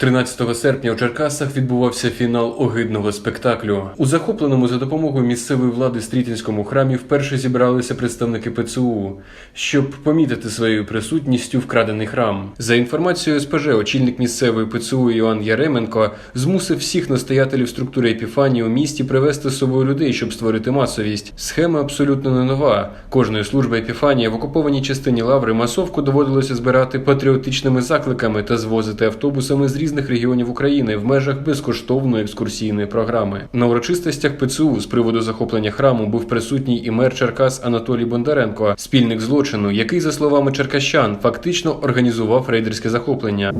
13 серпня у Черкасах відбувався фінал огидного спектаклю. У захопленому за допомогою місцевої влади стрітинському храмі вперше зібралися представники ПЦУ, щоб помітити своєю присутністю вкрадений храм. За інформацією СПЖ, очільник місцевої ПЦУ Іоанн Яременко змусив всіх настоятелів структури Епіфанії у місті привезти з собою людей, щоб створити масовість. Схема абсолютно не нова. Кожної служби Епіфанія в окупованій частині лаври масовку доводилося збирати патріотичними закликами та звозити автобусами з різних регіонів України в межах безкоштовної екскурсійної програми. На урочистостях ПЦУ з приводу захоплення храму був присутній і мер Черкас Анатолій Бондаренко, спільник злочину, який, за словами черкащан, фактично організував рейдерське захоплення.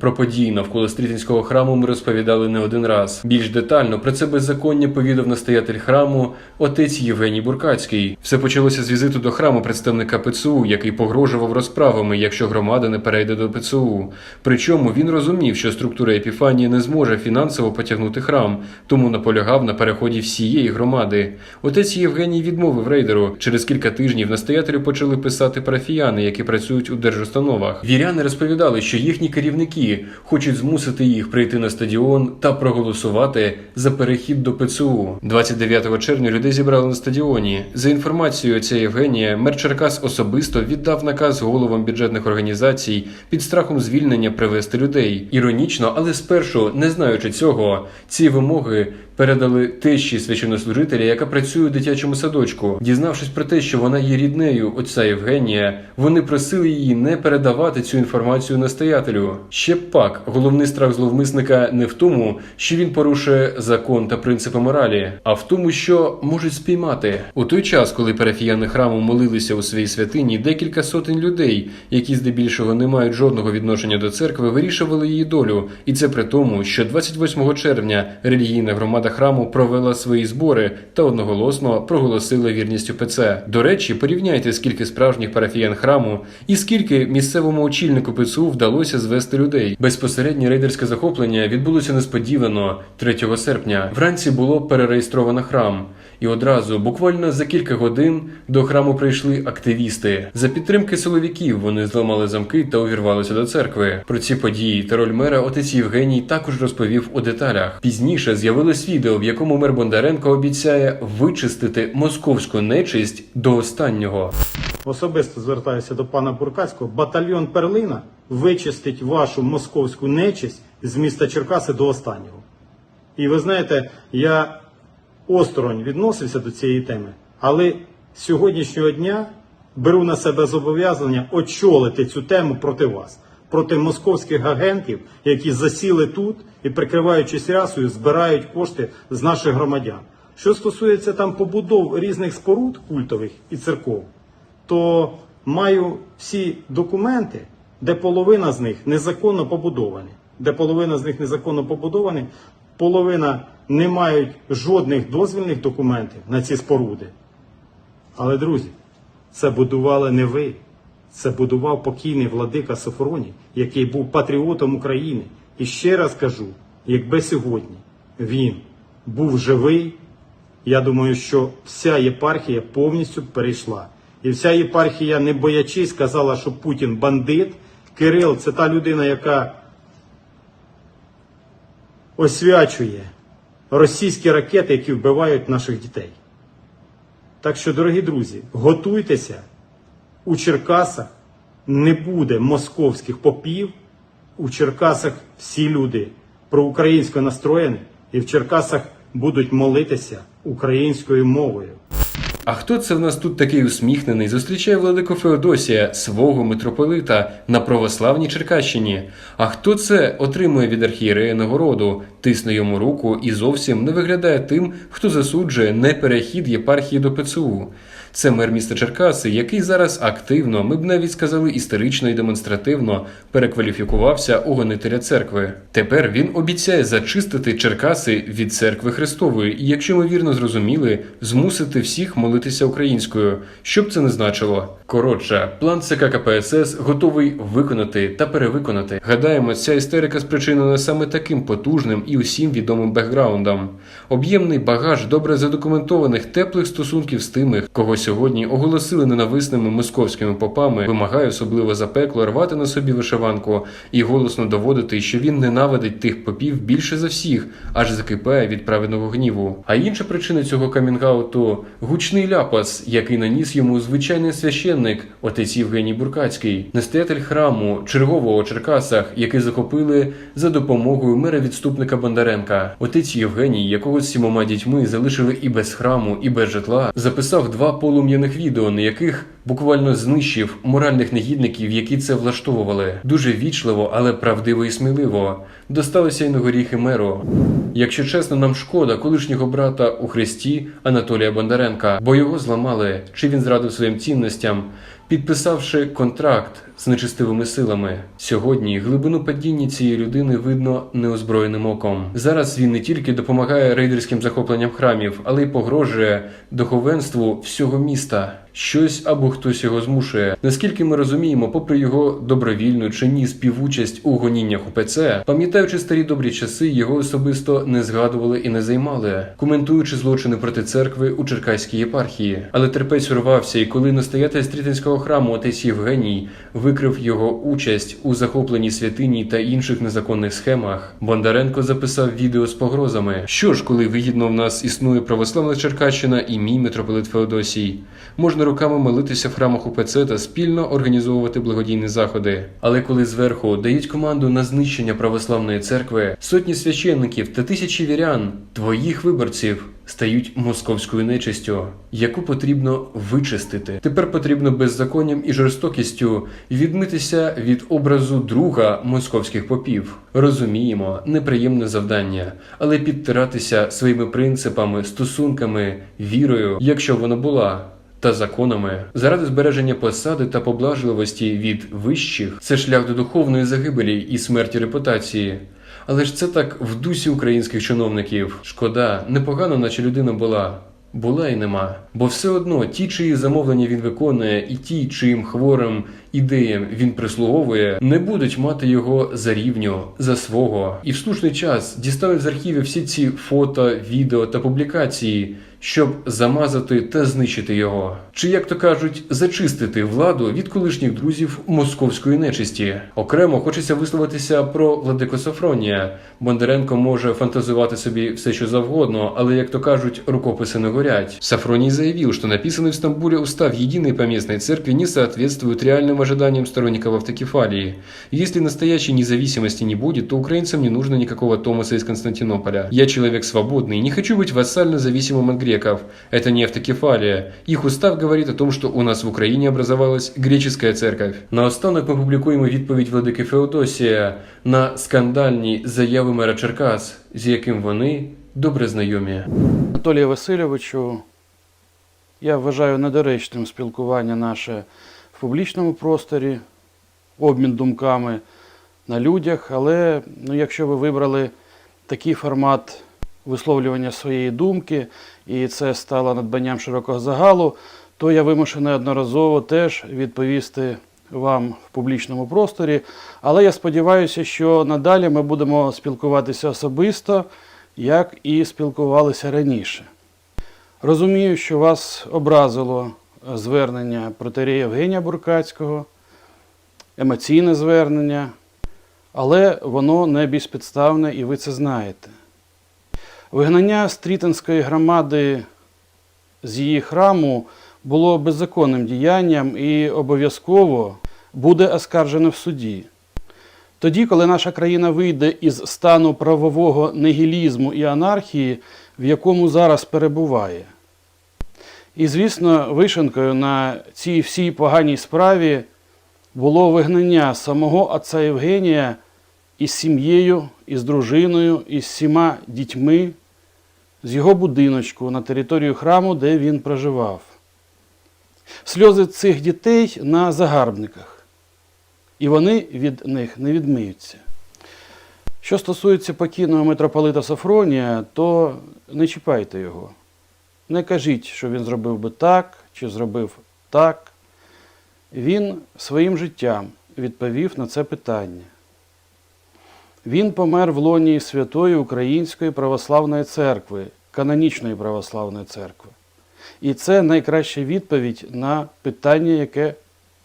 Про події навколо стрітинського храму ми розповідали не один раз. Більш детально про це беззаконня повідав настоятель храму отець Євгеній Буркацький. Все почалося з візиту до храму представника ПЦУ, який погрожував розправами, якщо громада не перейде до ПЦУ. Причому він розумів, що структура Епіфанії не зможе фінансово потягнути храм, тому наполягав на переході всієї громади. Отець Євгеній відмовив рейдеру. Через кілька тижнів настоятелю почали писати парафіяни, які працюють у держустановах. Віряни розповідали, що їхні керівники хочуть змусити їх прийти на стадіон та проголосувати за перехід до ПЦУ. 29 червня людей зібрали на стадіоні. За інформацією отця Євгенія, мер Черкас особисто віддав наказ головам бюджетних організацій під страхом звільнення привезти людей. Іронічно, але спершу, не знаючи цього, ці вимоги передали тещі священнослужителя, яка працює у дитячому садочку. Дізнавшись про те, що вона є ріднею отця Євгенія, вони просили її не передавати цю інформацію настоятелю. Ще пак, головний страх зловмисника не в тому, що він порушує закон та принципи моралі, а в тому, що можуть спіймати. У той час, коли парафіяни храму молилися у своїй святині, декілька сотень людей, які здебільшого не мають жодного відношення до церкви, вирішували її долю. І це при тому, що 28 червня релігійна громада храму провела свої збори та одноголосно проголосила вірність УПЦ. До речі, порівняйте, скільки справжніх парафіян храму і скільки місцевому очільнику ПЦУ вдалося звести людей. Безпосереднє рейдерське захоплення відбулося несподівано 3 серпня. Вранці було перереєстровано храм. І одразу, буквально за кілька годин, до храму прийшли активісти. За підтримки силовиків вони зламали замки та увірвалися до церкви. Про ці події та роль мера отець Євгеній також розповів у деталях. Пізніше з'явилось відео, в якому мер Бондаренко обіцяє вичистити московську нечисть до останнього. Особисто звертаюся до пана Буркацького. Батальйон Перлина вичистить вашу московську нечисть з міста Черкаси до останнього. І ви знаєте, я осторонь відносився до цієї теми, але з сьогоднішнього дня беру на себе зобов'язання очолити цю тему проти вас, проти московських агентів, які засіли тут і, прикриваючись рясою, збирають кошти з наших громадян. Що стосується там побудов різних споруд культових і церков, то маю всі документи, де половина з них незаконно побудовані. Де половина з них незаконно побудовані, половина не мають жодних дозвільних документів на ці споруди. Але, друзі, це будували не ви. Це будував покійний владика Софроній, який був патріотом України. І ще раз кажу: якби сьогодні він був живий, я думаю, що вся єпархія повністю перейшла. І вся єпархія, не боячись, сказала, що Путін бандит. Кирил це та людина, яка освячує російські ракети, які вбивають наших дітей. Так що, дорогі друзі, готуйтеся. У Черкасах не буде московських попів. У Черкасах всі люди проукраїнсько настроєні, і в Черкасах будуть молитися українською мовою. А хто це в нас тут такий усміхнений? Зустрічає владику Феодосія, свого митрополита на православній Черкащині. А хто це отримує від архієрея нагороду, тисне йому руку і зовсім не виглядає тим, хто засуджує не перехід єпархії до ПЦУ. Це мер міста Черкаси, який зараз активно, ми б навіть сказали історично і демонстративно, перекваліфікувався у гонителя церкви. Тепер він обіцяє зачистити Черкаси від церкви Христової, і, якщо ми вірно зрозуміли, змусити всіх молитися українською. Що б це не значило? Коротше, план ЦК КПСС готовий виконати та перевиконати. Гадаємо, ця істерика спричинена саме таким потужним і усім відомим бекграундом. Об'ємний багаж добре задокументованих теплих стосунків з тими, кого сьогодні оголосили ненависними московськими попами, вимагає особливо запекло рвати на собі вишиванку і голосно доводити, що він ненавидить тих попів більше за всіх, аж закипає від праведного гніву. А інша причина цього камінгауту гучний ляпас, який наніс йому звичайний священник, отець Євгеній Буркацький, настоятель храму чергового у Черкасах, який захопили за допомогою мера відступника Бондаренка. Отець Євгеній, якого з сімома дітьми залишили і без храму, і без житла, записав два полум'яних відео, на яких буквально знищив моральних негідників, які це влаштовували. Дуже вічливо, але правдиво і сміливо. Досталося й на горіхи меру. Якщо чесно, нам шкода колишнього брата у Христі Анатолія Бондаренка, бо його зламали, чи він зрадив своїм цінностям, підписавши контракт з нечистивими силами. Сьогодні глибину падіння цієї людини видно неозброєним оком. Зараз він не тільки допомагає рейдерським захопленням храмів, але й погрожує духовенству всього міста. Щось або хтось його змушує. Наскільки ми розуміємо, попри його добровільну чи ні співучасть у гоніннях УПЦ, пам'ятаючи старі добрі часи, його особисто не згадували і не займали, коментуючи злочини проти церкви у Черкаській єпархії. Але терпець урвався, і коли настоятель Стрітинського храму отець Євгеній викрив його участь у захопленні святині та інших незаконних схемах, Бондаренко записав відео з погрозами. Що ж, коли вигідно в нас існує православна Черкащина і мій митрополит Феодосій, можна руками молитися в храмах УПЦ та спільно організовувати благодійні заходи. Але коли зверху дають команду на знищення православної церкви, сотні священників та тисячі вірян, твоїх виборців. Стають московською нечистю, яку потрібно вичистити. Тепер потрібно беззаконням і жорстокістю відмитися від образу друга московських попів. Розуміємо, неприємне завдання, але підтиратися своїми принципами, стосунками, вірою, якщо вона була. Та законами заради збереження посади та поблажливості від вищих це шлях до духовної загибелі і смерті репутації. Але ж це так в дусі українських чиновників. Шкода, непогано, наче людина була. Була і нема. Бо все одно ті, чиї замовлення він виконує, і ті, чиїм хворим ідеям він прислуговує, не будуть мати його за рівню, за свого. І в слушний час дістануть з архівів всі ці фото, відео та публікації, щоб замазати та знищити його. Чи, як то кажуть, зачистити владу від колишніх друзів московської нечисті. Окремо хочеться висловитися про Владико Софронія. Бондаренко може фантазувати собі все, що завгодно, але, як то кажуть, рукописи не горять. Сафроний заявил, что написанный в Стамбуле устав единой поместной церкви не соответствует реальным ожиданиям сторонников автокефалии. Если настоящей независимости не будет, то украинцам не нужно никакого Томаса из Константинополя. Я человек свободный и не хочу быть вассально зависимым от греков. Это не автокефалия. Их устав говорит о том, что у нас в Украине образовалась греческая церковь. Наостанок ми публікуємо відповідь владики Феодосія на скандальні заяви мера Черкас, з яким вони добре знайомі. Анатолію Васильовичу, я вважаю недоречним спілкування наше в публічному просторі, обмін думками на людях, але ну, якщо ви вибрали такий формат висловлювання своєї думки, і це стало надбанням широкого загалу, то я вимушений одноразово теж відповісти вам в публічному просторі. Але я сподіваюся, що надалі ми будемо спілкуватися особисто, як і спілкувалися раніше. Розумію, що вас образило звернення протерія Євгенія Буркацького, емоційне звернення, але воно не безпідставне і ви це знаєте. Вигнання Стрітинської громади з її храму було беззаконним діянням і обов'язково буде оскаржено в суді. Тоді, коли наша країна вийде із стану правового нигілізму і анархії, в якому зараз перебуває. І, звісно, вишенкою на цій всій поганій справі було вигнання самого отця Євгенія із сім'єю, із дружиною, із всіма дітьми з його будиночку на територію храму, де він проживав. Сльози цих дітей на загарбниках і вони від них не відмиються. Що стосується покійного митрополита Софронія, то не чіпайте його. Не кажіть, що він зробив би так чи зробив так. Він своїм життям відповів на це питання. Він помер в лоні Святої Української православної церкви, канонічної православної церкви. І це найкраща відповідь на питання, яке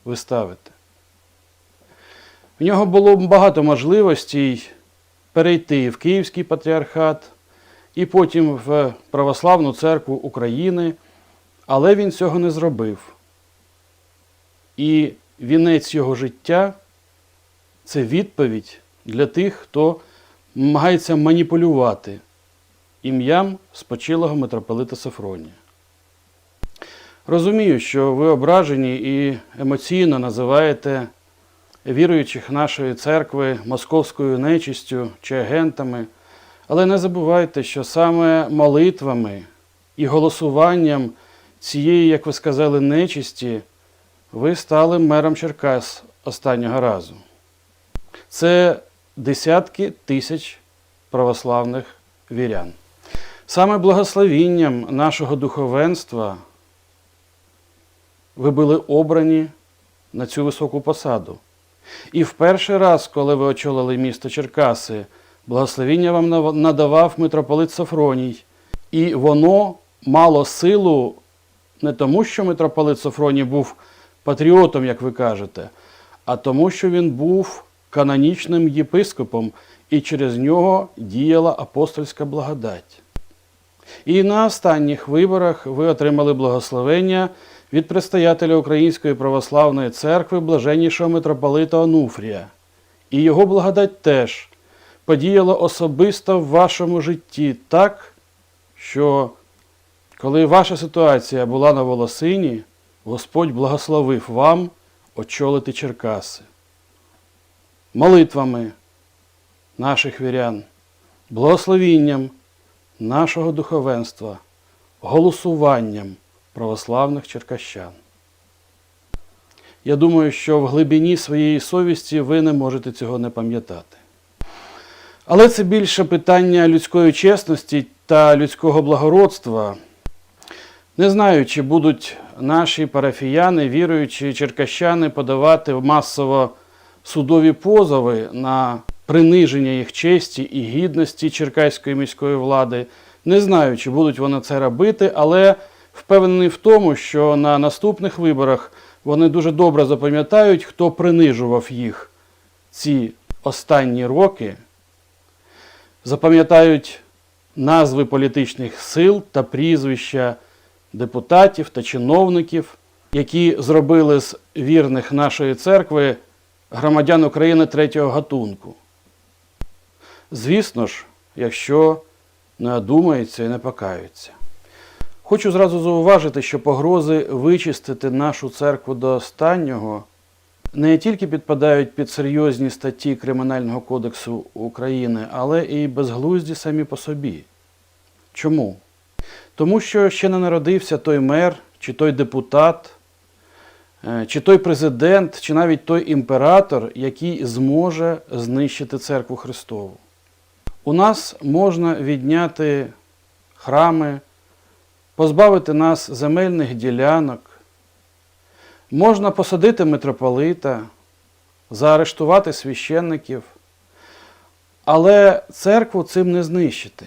ви ставите. В нього було багато можливостей перейти в Київський патріархат і потім в Православну церкву України, але він цього не зробив. І вінець його життя це відповідь для тих, хто намагається маніпулювати ім'ям спочилого митрополита Софронія. Розумію, що ви ображені і емоційно називаєте віруючих нашої церкви московською нечистю чи агентами, але не забувайте, що саме молитвами і голосуванням цієї, як ви сказали, нечисті ви стали мером Черкас останнього разу. Це десятки тисяч православних вірян. Саме благословінням нашого духовенства ви були обрані на цю високу посаду. І в перший раз, коли ви очолили місто Черкаси, благословіння вам надавав митрополит Софроній, і воно мало силу не тому, що митрополит Софроній був патріотом, як ви кажете, а тому, що він був канонічним єпископом, і через нього діяла апостольська благодать. І на останніх виборах ви отримали благословення від предстоятеля Української православної церкви блаженнішого митрополита Онуфрія. І його благодать теж подіяла особисто в вашому житті так, що коли ваша ситуація була на волосині, Господь благословив вам очолити Черкаси. Молитвами наших вірян, благословінням нашого духовенства, голосуванням православних черкащан. Я думаю, що в глибині своєї совісті ви не можете цього не пам'ятати. Але це більше питання людської чесності та людського благородства. Не знаю, чи будуть наші парафіяни, віруючі черкащани подавати масово судові позови на приниження їх честі і гідності черкаської міської влади. Не знаю, чи будуть вони це робити, але впевнений в тому, що на наступних виборах вони дуже добре запам'ятають, хто принижував їх ці останні роки, запам'ятають назви політичних сил та прізвища депутатів та чиновників, які зробили з вірних нашої церкви громадян України третього гатунку. Звісно ж, якщо не одумаються і не покаються. Хочу зразу зауважити, що погрози вичистити нашу церкву до останнього не тільки підпадають під серйозні статті Кримінального кодексу України, але і безглузді самі по собі. Чому? Тому що ще не народився той мер, чи той депутат, е, чи той президент, чи навіть той імператор, який зможе знищити церкву Христову. У нас можна відняти храми, позбавити нас земельних ділянок, можна посадити митрополита, заарештувати священників, але церкву цим не знищити.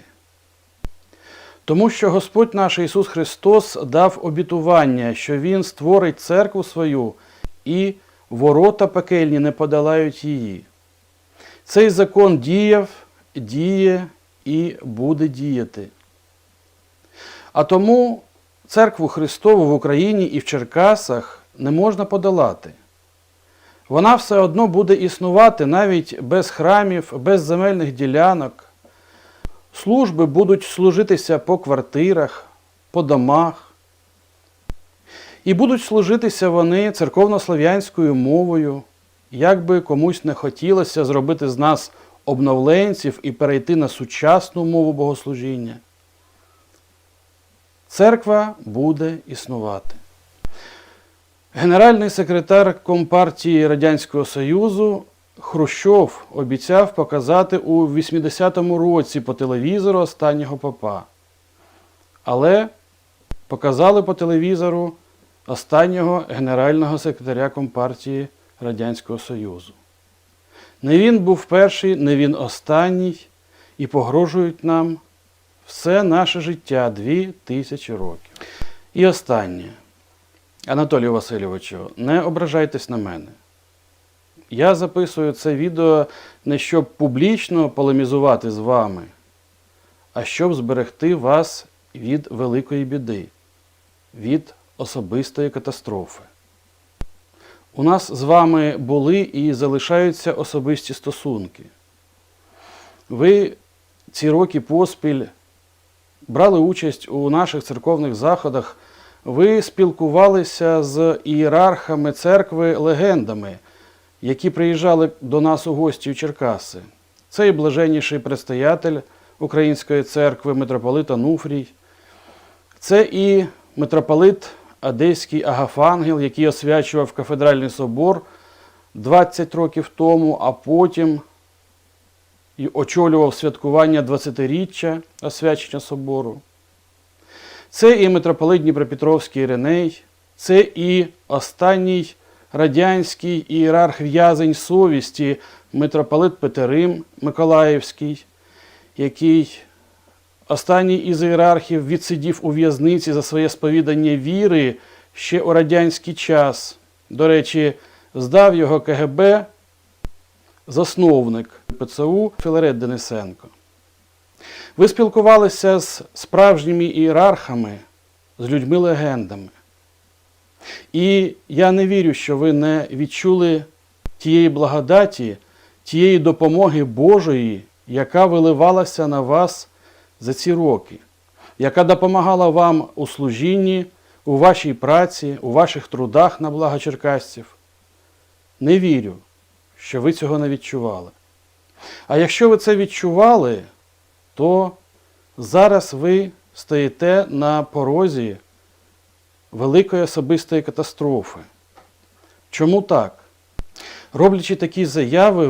Тому що Господь наш Ісус Христос дав обітування, що Він створить церкву свою і ворота пекельні не подолають її. Цей закон діяв, діє і буде діяти. А тому церкву Христову в Україні і в Черкасах не можна подолати. Вона все одно буде існувати навіть без храмів, без земельних ділянок. Служби будуть служитися по квартирах, по домах. І будуть служитися вони церковнослов'янською мовою, як би комусь не хотілося зробити з нас обновленців і перейти на сучасну мову богослужіння. Церква буде існувати. Генеральний секретар Компартії Радянського Союзу Хрущов обіцяв показати у 80-му році по телевізору останнього попа. Але показали по телевізору останнього генерального секретаря Компартії Радянського Союзу. Не він був перший, не він останній, і погрожують нам все наше життя дві тисячі років. І останнє. Анатолію Васильовичу, не ображайтесь на мене. Я записую це відео не щоб публічно полемізувати з вами, а щоб зберегти вас від великої біди, від особистої катастрофи. У нас з вами були і залишаються особисті стосунки. Ви ці роки поспіль брали участь у наших церковних заходах, ви спілкувалися з ієрархами церкви легендами, які приїжджали до нас у гості у Черкаси. Це і блаженніший предстоятель Української церкви митрополит Ануфрій, це і митрополит Одеський Агафангел, який освячував кафедральний собор 20 років тому, а потім і очолював святкування 20-річчя освячення собору. Це і митрополит Дніпропетровський Іриней, це і останній радянський ієрарх в'язень совісті митрополит Петерим Миколаївський, який останній із ієрархів відсидів у в'язниці за своє сповідання віри ще у радянський час. До речі, здав його КГБ засновник ПЦУ Філарет Денисенко. Ви спілкувалися з справжніми ієрархами, з людьми-легендами. І я не вірю, що ви не відчули тієї благодаті, тієї допомоги Божої, яка виливалася на вас за ці роки, яка допомагала вам у служінні, у вашій праці, у ваших трудах на благо черкасців. Не вірю, що ви цього не відчували. А якщо ви це відчували, то зараз ви стоїте на порозі великої особистої катастрофи. Чому так? Роблячи такі заяви,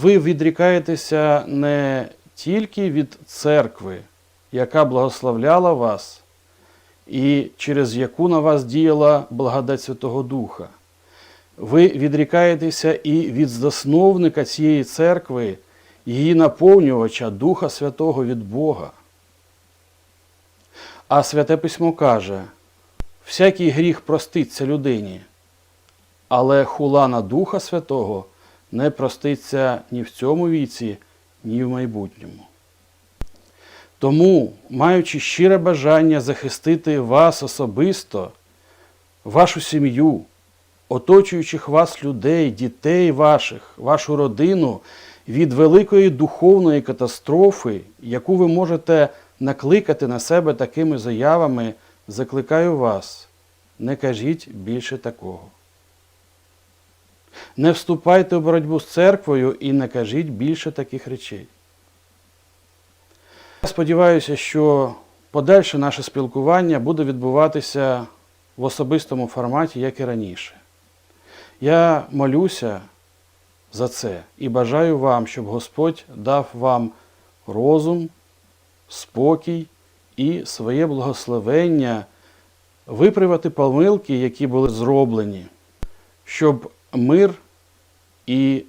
ви відрікаєтеся не тільки від церкви, яка благословляла вас, і через яку на вас діяла благодать Святого Духа. Ви відрікаєтеся і від засновника цієї церкви, її наповнювача Духа Святого від Бога. А Святе Письмо каже, всякий гріх проститься людині, але хула на Духа Святого не проститься ні в цьому віці, ні в майбутньому. Тому, маючи щире бажання захистити вас особисто, вашу сім'ю, оточуючих вас людей, дітей ваших, вашу родину від великої духовної катастрофи, яку ви можете накликати на себе такими заявами, закликаю вас, не кажіть більше такого. Не вступайте у боротьбу з церквою і не кажіть більше таких речей. Я сподіваюся, що подальше наше спілкування буде відбуватися в особистому форматі, як і раніше. Я молюся за це і бажаю вам, щоб Господь дав вам розум, спокій і своє благословення виправити помилки, які були зроблені, щоб мир і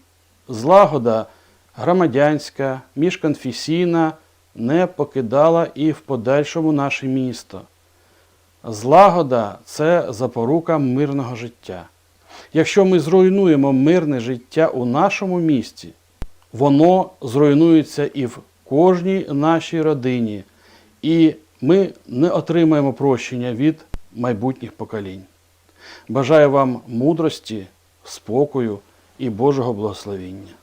злагода громадянська, міжконфесійна не покидала і в подальшому наше місто. Злагода це запорука мирного життя. Якщо ми зруйнуємо мирне життя у нашому місті, воно зруйнується і в кожній нашій родині, і ми не отримаємо прощення від майбутніх поколінь. Бажаю вам мудрості, спокою і Божого благословіння.